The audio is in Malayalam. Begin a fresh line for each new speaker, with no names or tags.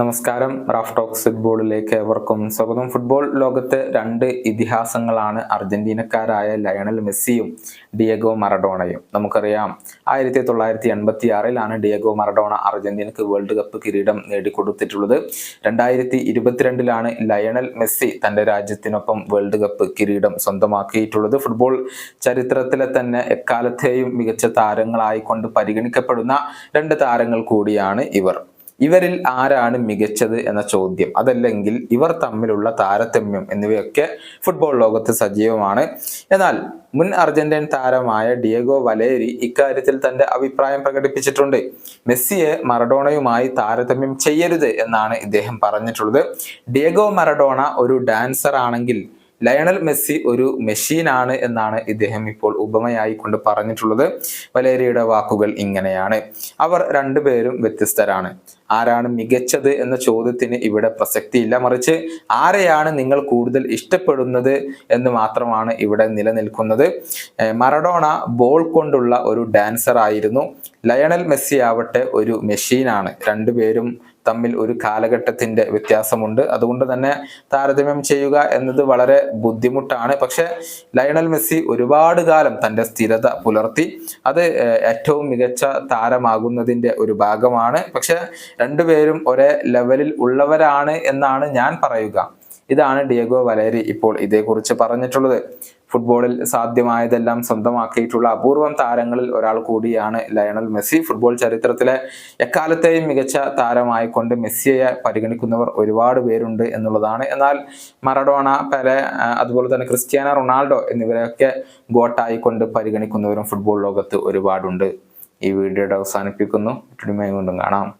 നമസ്കാരം. റാഫ് ടോക്സ് ഫുട്ബോളിലേക്ക് ഏവർക്കും സ്വാഗതം. ഫുട്ബോൾ ലോകത്തെ രണ്ട് ഇതിഹാസങ്ങളാണ്. അർജന്റീനക്കാരായ ലയണൽ മെസ്സിയും ഡിയഗോ മറഡോണയും. നമുക്കറിയാം ആയിരത്തി തൊള്ളായിരത്തി എൺപത്തി ആറിലാണ് ഡിയഗോ മറഡോണ അർജന്റീനക്ക് വേൾഡ് കപ്പ് കിരീടം നേടിക്കൊടുത്തിട്ടുള്ളത്. രണ്ടായിരത്തി ഇരുപത്തിരണ്ടിലാണ് ലയണൽ മെസ്സി തന്റെ രാജ്യത്തിനൊപ്പം വേൾഡ് കപ്പ് കിരീടം സ്വന്തമാക്കിയിട്ടുള്ളത്. ഫുട്ബോൾ ചരിത്രത്തിലെ തന്നെ എക്കാലത്തെയും മികച്ച താരങ്ങളായിക്കൊണ്ട് പരിഗണിക്കപ്പെടുന്ന രണ്ട് താരങ്ങൾ കൂടിയാണ് ഇവർ. ഇവരിൽ ആരാണ് മികച്ചത് എന്ന ചോദ്യം. അതല്ലെങ്കിൽ ഇവർ തമ്മിലുള്ള താരതമ്യം എന്നിവയൊക്കെ ഫുട്ബോൾ ലോകത്ത് സജീവമാണ്. എന്നാൽ മുൻ അർജന്റീൻ താരമായ ഡിയഗോ വലേരി ഇക്കാര്യത്തിൽ തന്റെ അഭിപ്രായം പ്രകടിപ്പിച്ചിട്ടുണ്ട്. മെസ്സിയെ മറഡോണയുമായി താരതമ്യം ചെയ്യരുത് എന്നാണ് ഇദ്ദേഹം പറഞ്ഞിട്ടുള്ളത്. ഡിയഗോ മറഡോണ ഒരു ഡാൻസർ ആണെങ്കിൽ ലയണൽ മെസ്സി ഒരു മെഷീനാണ് എന്നാണ് ഇദ്ദേഹം ഇപ്പോൾ ഉപമയായി കൊണ്ട് പറഞ്ഞിട്ടുള്ളത്. വലേരിയുടെ വാക്കുകൾ ഇങ്ങനെയാണ്. അവർ രണ്ടുപേരും വ്യത്യസ്തരാണ്. ആരാണ് മികച്ചത് എന്ന ചോദ്യത്തിന് ഇവിടെ പ്രസക്തിയില്ല. മറിച്ച് ആരെയാണ് നിങ്ങൾ കൂടുതൽ ഇഷ്ടപ്പെടുന്നത് എന്ന് മാത്രമാണ് ഇവിടെ നിലനിൽക്കുന്നത്. മറഡോണ ബോൾ കൊണ്ടുള്ള ഒരു ഡാൻസർ ആയിരുന്നു ലയണൽ മെസ്സി ആവട്ടെ ഒരു മെഷീനാണ്. രണ്ടുപേരും തമ്മിൽ ഒരു കാലഘട്ടത്തിന്റെ വ്യത്യാസമുണ്ട്. അതുകൊണ്ട് തന്നെ താരതമ്യം ചെയ്യുക എന്നത് വളരെ ബുദ്ധിമുട്ടാണ്. പക്ഷെ ലയണൽ മെസ്സി ഒരുപാട് കാലം തന്റെ സ്ഥിരത പുലർത്തി. അത് ഏറ്റവും മികച്ച താരമാകുന്നതിന്റെ ഒരു ഭാഗമാണ്. പക്ഷെ രണ്ടുപേരും ഒരേ ലെവലിൽ ഉള്ളവരാണ് എന്നാണ് ഞാൻ പറയുക. ഇതാണ് ഡിയഗോ വലേരി ഇപ്പോൾ ഇതേക്കുറിച്ച് പറഞ്ഞിട്ടുള്ളത്. ഫുട്ബോളിൽ സാധ്യമായതെല്ലാം സ്വന്തമാക്കിയിട്ടുള്ള അപൂർവം താരങ്ങളിൽ ഒരാൾ കൂടിയാണ് ലയണൽ മെസ്സി. ഫുട്ബോൾ ചരിത്രത്തിലെ എക്കാലത്തെയും മികച്ച താരമായിക്കൊണ്ട് മെസ്സിയെ പരിഗണിക്കുന്നവർ ഒരുപാട് പേരുണ്ട് എന്നുള്ളതാണ്. എന്നാൽ മറഡോണ പെലെ അതുപോലെ തന്നെ ക്രിസ്ത്യാനോ റൊണാൾഡോ എന്നിവരെയൊക്കെ ഗോട്ടായിക്കൊണ്ട് പരിഗണിക്കുന്നവരും ഫുട്ബോൾ ലോകത്ത് ഒരുപാടുണ്ട്. ഈ വീഡിയോയുടെ അവസാനിപ്പിക്കുന്നു. വീണ്ടും കാണാം.